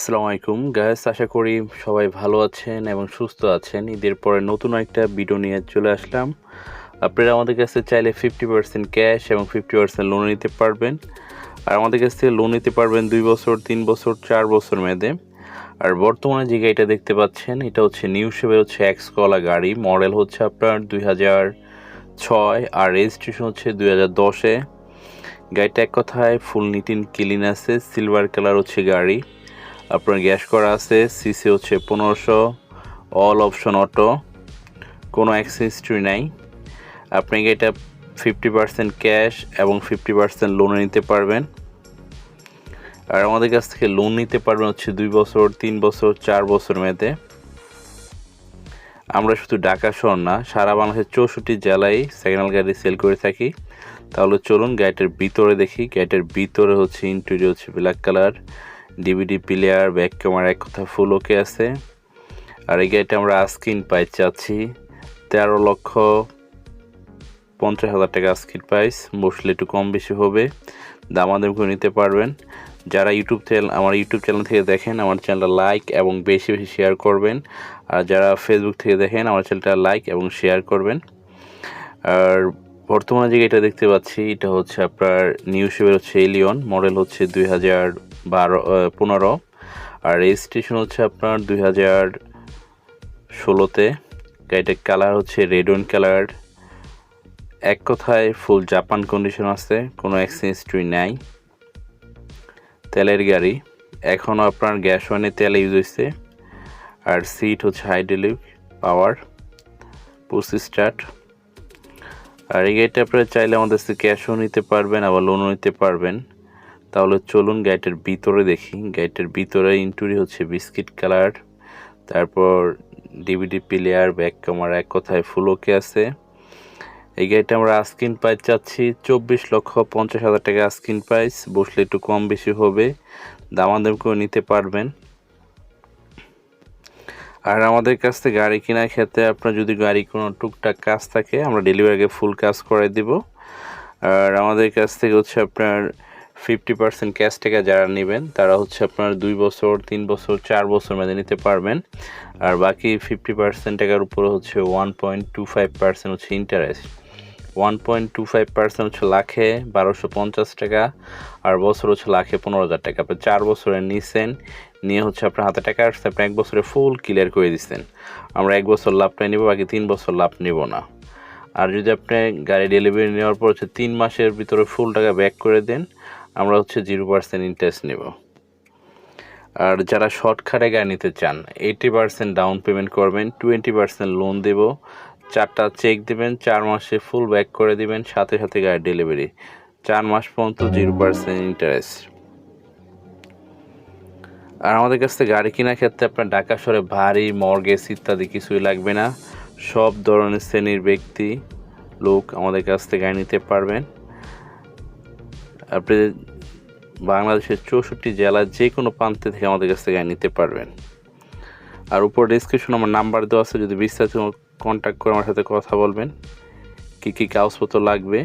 আসসালামু আলাইকুম। গায়েস আশা করি সবাই ভালো আছেন এবং সুস্থ আছেন। ঈদের পরে নতুন একটা ভিডিও নিয়ে চলে আসলাম। আপনারা আমাদের কাছে চাইলে ফিফটি পার্সেন্ট ক্যাশ এবং ফিফটি পার্সেন্ট লোন নিতে পারবেন। আর আমাদের কাছ থেকে লোন নিতে পারবেন দুই বছর, তিন বছর, চার বছর মেয়াদে। আর বর্তমানে যে গাড়িটা দেখতে পাচ্ছেন, এটা হচ্ছে নিউ শেপের হচ্ছে এক্স কলা গাড়ি। মডেল হচ্ছে আপনার দুই হাজার ছয় আর রেজিস্ট্রেশন হচ্ছে দুই হাজার দশে। গাড়িটা এক কথায় ফুল নিটিন ক্লিন আছে। সিলভার কালার হচ্ছে গাড়ি। আপনার গ্যাস করা আছে সিসি হচ্ছে পনেরোশো অল অপশন অটো কোনো অ্যাক্সেসট্রি নাই। আপনি এটা ফিফটি পার্সেন্ট ক্যাশ এবং ফিফটি পার্সেন্ট লোনে নিতে পারবেন। আর আমাদের কাছ থেকে লোন নিতে পারবেন হচ্ছে দুই বছর, তিন বছর, চার বছর মেয়াদে। আমরা শুধু ঢাকা শহর না, সারা বাংলাদেশের চৌষট্টি জেলায় সেকেন্ড গাড়ি সেল করে থাকি। তাহলে চলুন গাড়িটার ভিতরে দেখি। গাড়িটার ভিতরে হচ্ছে ইন্টেরিয়র হচ্ছে black colour DVD player back camera এক কথা ফুল ওকে আছে। আর এই গাড়িটা আমরা আস্কিন পাই, চাচ্ছি তেরো লক্ষ পঞ্চাশ হাজার টাকা আস্কিন প্রাইস বসলে একটু কম বেশি হবে দামাদাম করে নিতে পারবেন। যারা ইউটিউব চ্যানেল আমার ইউটিউব চ্যানেল থেকে দেখেন, আমার চ্যানেলটা লাইক এবং বেশি বেশি শেয়ার করবেন। আর যারা ফেসবুক থেকে দেখেন, আমার চ্যানেলটা লাইক এবং শেয়ার করবেন। আর বর্তমানে যে এটা দেখতে পাচ্ছি, এটা হচ্ছে আপনার নিউ শেপের হচ্ছে এলিয়ন মডেল হচ্ছে দুই হাজার বারো পনেরো। আর রেজিস্ট্রেশন হচ্ছে আপনার দুই হাজার ষোলোতে। গাড়িটার কালার হচ্ছে রেড ওয়ান কালার এক কথায় ফুল জাপান কন্ডিশন আছে, কোনো এক্সচেঞ্জ ট্রি নাই। তেলের গাড়ি এখনও আপনার গ্যাস ওয়ানে তেল ইউজ হয়েছে আর সিট হচ্ছে হাইড্রোলিক পাওয়ার পুস স্টার্ট আর এই গাড়িটা আপনারা চাইলে আমাদের কাছে ক্যাশও নিতে পারবেন, আবার লোনও নিতে পারবেন। তাহলে চলুন গাড়িটার ভিতরে দেখি। গাড়িটার ভিতরে ইন্টুরি হচ্ছে বিস্কিট কালার তারপর ডিভিডি প্লেয়ার ব্যাক ক্যামেরা এক কথায় ফুল ওকে আছে। এই গাড়িটা আমরা আস্কিন প্রাইস চাচ্ছি চব্বিশ লক্ষ পঞ্চাশ হাজার টাকা আস্কিন প্রাইস বসলে একটু কম বেশি হবে, দামাদাম করে নিতে পারবেন। আর আমাদের কাছ থেকে গাড়ি কেনার ক্ষেত্রে আপনার যদি গাড়ি কোনো টুকটাক কাজ থাকে, আমরা ডেলিভারিকে ফুল কাজ করে দিব। আর আমাদের কাছ থেকে হচ্ছে আপনার ফিফটি পার্সেন্ট ক্যাশ টাকা যারা নেবেন, তারা হচ্ছে আপনার দুই বছর, তিন বছর, চার বছর মেয়াদে নিতে পারবেন। আর বাকি ফিফটি পার্সেন্ট টাকার উপরে হচ্ছে one point two five percent হচ্ছে interest one point two five percent হচ্ছে লাখে বারোশো পঞ্চাশ টাকা, আর বছর হচ্ছে লাখে পনেরো হাজার টাকা। আপনি চার বছরের নিছেন, নিয়ে হচ্ছে আপনার হাতে টাকা আসছে, আপনি এক বছরে ফুল ক্লিয়ার করে দিচ্ছেন আমরা এক বছর লাভটাই নেব, বাকি তিন বছর লাভ নেব না। আর যদি আপনি গাড়ি ডেলিভারি নেওয়ার পর হচ্ছে তিন মাসের ভিতরে ফুল টাকা ব্যাক করে দেন আমরা হচ্ছে জিরো পার্সেন্ট ইন্টারেস্ট নেব। আর যারা শর্টকাটে গাড়ি নিতে চান এইটি পার্সেন্ট ডাউন পেমেন্ট করবেন টোয়েন্টি পার্সেন্ট লোন দেব, চারটা চেক দেবেন, চার মাসে ফুল ব্যাক করে দিবেন, সাথে সাথে গাড়ি ডেলিভারি চার মাস পর্যন্ত জিরো পার্সেন্ট ইন্টারেস্ট আর আমাদের কাছ থেকে গাড়ি কেনার ক্ষেত্রে আপনার ঢাকা শহরে ভারী মর্গেজ ইত্যাদি কিছুই লাগবে না। সব ধরনের শ্রেণির ব্যক্তি, লোক আমাদের কাছ থেকে গাড়ি নিতে পারবেন। আপনি বাংলাদেশের চৌষট্টি জেলার যে কোনো প্রান্তে থেকে আমাদের কাছ থেকে নিতে পারবেন। আর উপর ডিসক্রিপশন আমার নাম্বার দেওয়া আছে, যদি বিস্তারিত কন্ট্যাক্ট করে আমার সাথে কথা বলবেন, কী কী কাগজপত্র লাগবে,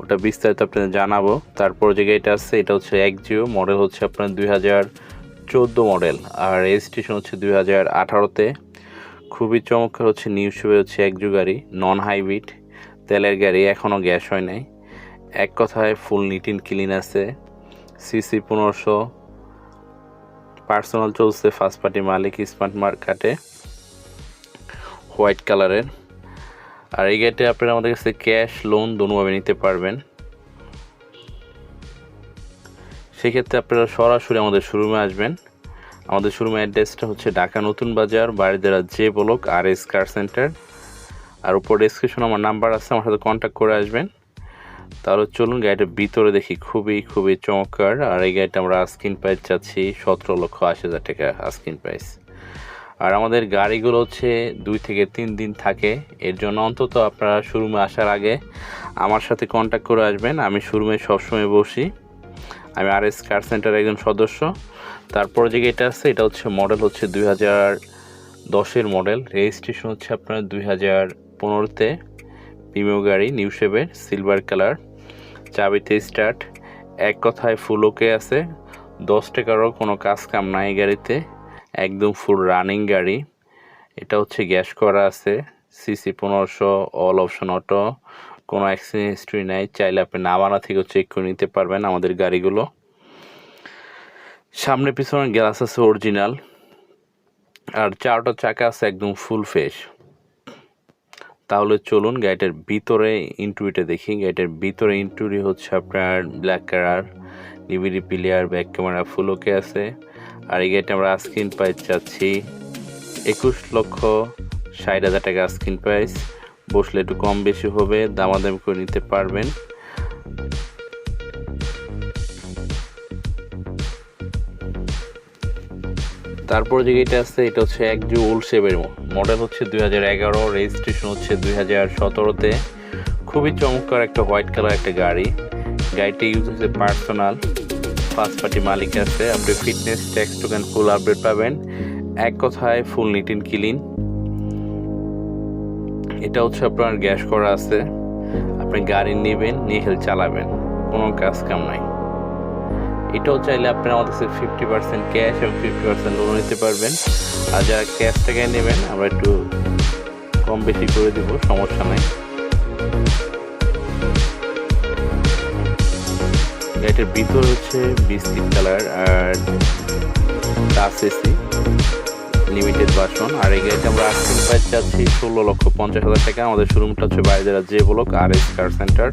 ওটা বিস্তারিত আপনাদের জানাব। তারপর যে গাড়িটা আছে, এটা হচ্ছে এক জিও মডেল হচ্ছে আপনার দুই হাজার চোদ্দ মডেল আর রেজিস্ট্রেশন হচ্ছে দুই হাজার আঠারোতে। খুবই চমৎকার হচ্ছে নিউ হচ্ছে একজু গাড়ি নন হাইব্রিড তেলের গাড়ি এখনও গ্যাস হয় নাই। এক কথায় ফুল নিট ইন ক্লিন আছে। সিসি পনেরোশো। পার্সোনাল চলছে ফার্স্ট পার্টি মালিক স্মার্ট মার্কেটে হোয়াইট কালারের আর এই গাড়িতে আপনারা আমাদের কাছে ক্যাশ লোন দুভাবে নিতে পারবেন। সেক্ষেত্রে আপনারা সরাসরি আমাদের শোরুমে আসবেন। আমাদের শোরুমের অ্যাড্রেসটা হচ্ছে Dhaka Notun Bazar Baridhara J block R S car center আর উপর ডিসক্রিপশন আমার নাম্বার আছে, আমার সাথে কন্ট্যাক্ট করে আসবেন। তাহলে চলুন গাড়িটার ভিতরে দেখি। খুবই খুবই চমৎকার। আর এই গাড়িটা আমরা আস্কিন প্রাইস চাচ্ছি সতেরো লক্ষ আশি হাজার টাকা আস্কিন প্রাইস। আর আমাদের গাড়িগুলো হচ্ছে দুই থেকে তিন দিন থাকে। এর জন্য অন্তত আপনারা শোরুমে আসার আগে আমার সাথে কন্ট্যাক্ট করে আসবেন। আমি শোরুমে সবসময় বসি। আমি আর এস কার সেন্টারের একজন সদস্য। তারপরে যে এটা আছে, এটা হচ্ছে মডেল হচ্ছে দুই হাজার দশের মডেল। রেজিস্ট্রেশন হচ্ছে আপনার দুই হাজার পনেরোতে। প্রিমিয় গাড়ি নিউ শেপের সিলভার কালার চাবিতে স্টার্ট এক কথায় ফুল ওকে আছে। দশ টাকারও কোনো কাজ কাম নাই গাড়িতে, একদম ফুল রানিং গাড়ি। এটা হচ্ছে গ্যাস করা আছে সিসি পনেরোশো অল অপশন অটো কোনো অ্যাক্সিডেন্ট হিস্ট্রি নাই। চাইলে আপনি নামানা থেকেও চেক করে নিতে পারবেন আমাদের গাড়িগুলো। সামনে পিছনে গ্লাস আছে অরিজিনাল আর চারটা চাকা আছে একদম ফুল ফ্রেশ তাহলে চলুন গাড়িটার ভিতরে ইন্টুরিটা দেখি। গাড়িটার ভিতরে ইন্টুরি হচ্ছে আপনার black colour DVD player back camera full okay আছে। আর এই গাড়িটা আমরা স্ক্রিন প্রাইস চাচ্ছি একুশ লক্ষ ষাট হাজার টাকা স্ক্রিন প্রাইস বসলে একটু কম বেশি হবে, দামাদামি করে নিতে পারবেন। তারপর যে গাড়িটা আছে এটা হচ্ছে এক যে ওল্ড শেপের মডেল হচ্ছে দুই হাজার এগারো রেজিস্ট্রেশন হচ্ছে দুই হাজার সতেরোতে। খুবই চমৎকার একটা হোয়াইট কালার একটা গাড়ি। গাড়িটা ইউজ হচ্ছে পার্সোনাল ফার্স্ট পার্টি মালিক আছে। আপনি fitness tax token full update পাবেন। এক কথায় ফুল নিট অ্যান্ড ক্লিন এটা হচ্ছে আপনার গ্যাস করা আছে। আপনি গাড়ি নেবেন, নিয়ে চালাবেন। কোনো কাজ কাম নাই। এটাও চাইলে আপনি আমাদের কাছে ফিফটি পার্সেন্ট ক্যাশ এবং ফিফটি পার্সেন্ট লোন নিতে পারবেন। আর যারা ক্যাশ টাকায় নেবেন, আমরা একটু কম বেশি করে দেবো, সমস্যা নাই। এটার ভিতর হচ্ছে বিস্কিট কালার আর টাচ এসি লিমিটেড বাসন আর এই গাড়িটা আমরা আস্কিং প্রাইস চাচ্ছি ষোলো লক্ষ পঞ্চাশ হাজার টাকা। আমাদের শোরুমটা হচ্ছে বাইরে J block R S car center